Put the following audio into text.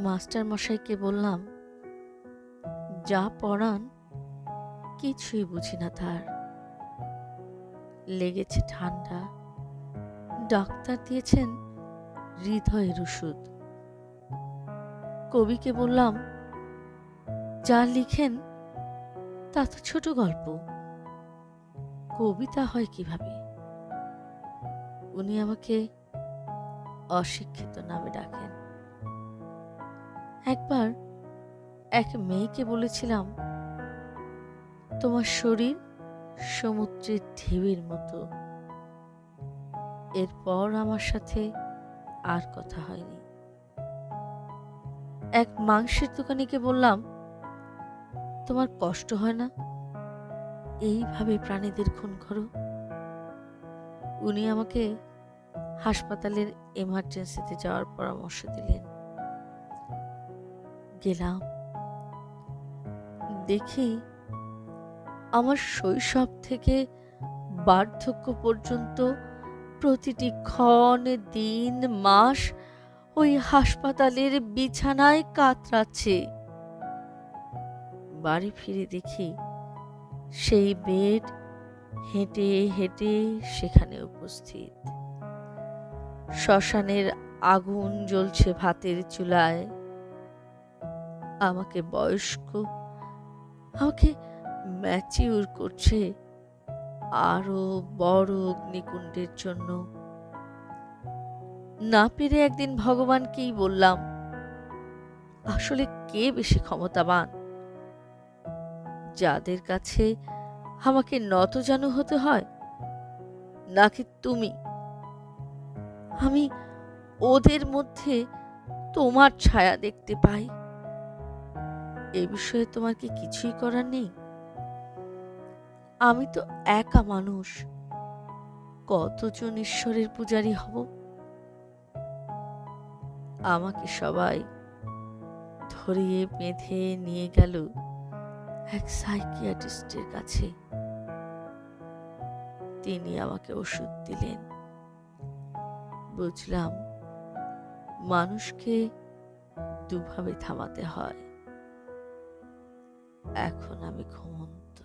Master মশাইকে বললাম, যা পড়ান, কিছুই বুঝি না তার। লেগেছে ঠান্ডা। ডাক্তার দিয়েছেন হৃদয়ের ওষুধ। কবিকে বললাম, যা লিখেন, তা তো ছোট গল্প। কবিতা হয় কীভাবে? উনি আমাকে অশিক্ষিত নামে ডাকেন। একবার এক মেয়েকে বলেছিলাম, তোমার শরীর সমুদ্রের ঢেউয়ের মতো। এরপর আমার সাথে আর কথা হয়নি। এক মাংসের দোকানিকে বললাম, তোমার কষ্ট হয় না? এইভাবে প্রাণীদের খুন করো। উনি আমাকে হাসপাতালের এমার্জেন্সিতে যাওয়ার পরামর্শ দিলেন। গেলাম দেখি আমার শৈশব থেকে বার্ধক্য পর্যন্ত প্রতিটি ক্ষণ দিন, মাস ওই হাসপাতালের বিছানায় কাতরাচ্ছে। বাড়ি ফিরে দেখি সেই বেড হেঁটে হেঁটে সেখানে উপস্থিত। শ্মশানের আগুন জ্বলছে ভাতের চুলায়। আমাকে বয়স্ক, আমাকে ম্যাচিউর করছে আরও বড় অগ্নিকুণ্ডের জন্য। না পেরে একদিন ভগবানকেই বললাম, আসলে কে বেশি ক্ষমতাবান? যাদের কাছে আমাকে নত জানু হতে হয়, নাকি তুমি? আমি ওদের মধ্যে তোমার ছায়া দেখতে পাই। এ বিষয়ে তোমার কি কিছুই করার নেই? আমি তো একা মানুষ। কতজন ঈশ্বরের পূজারী হব? আমাকে সবাই ধরিয়ে বেঁধে নিয়ে গেল এক সাইকিয়াটিস্টের কাছে। তিনি আমাকে ওষুধ দিলেন। বুঝলাম, মানুষকে দুভাবে থামাতে হয়। এখন আমি ঘুমন্ত।